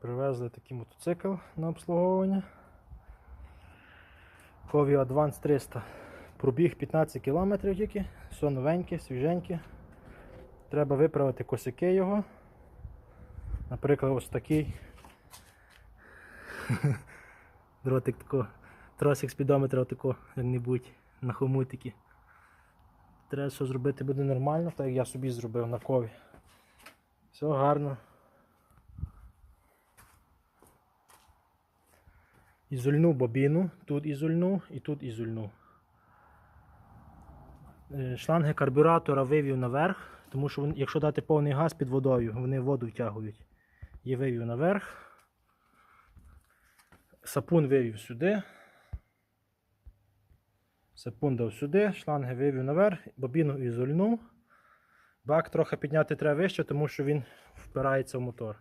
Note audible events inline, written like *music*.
Привезли такий мотоцикл на обслуговування. Кові Advance 300. Пробіг 15 км тільки, все новеньке, свіженьке. Треба виправити косяки його. Наприклад, ось такий. *laughs* Дротик тако, тросик спідометра отако, як-небудь на хомутики. Треба все зробити буде нормально, так як я собі зробив на кові. Все гарно. Ізольну бобіну, тут ізольну і тут ізольну. Е, Шланги карбюратора вивів наверх, тому що якщо дати повний газ під водою, вони воду втягують. Є вивів наверх. Сапун вивів сюди. Сапун дав сюди, шланги вивів наверх, бобіну ізольну. Бак трохи підняти треба вище, тому що він впирається в мотор.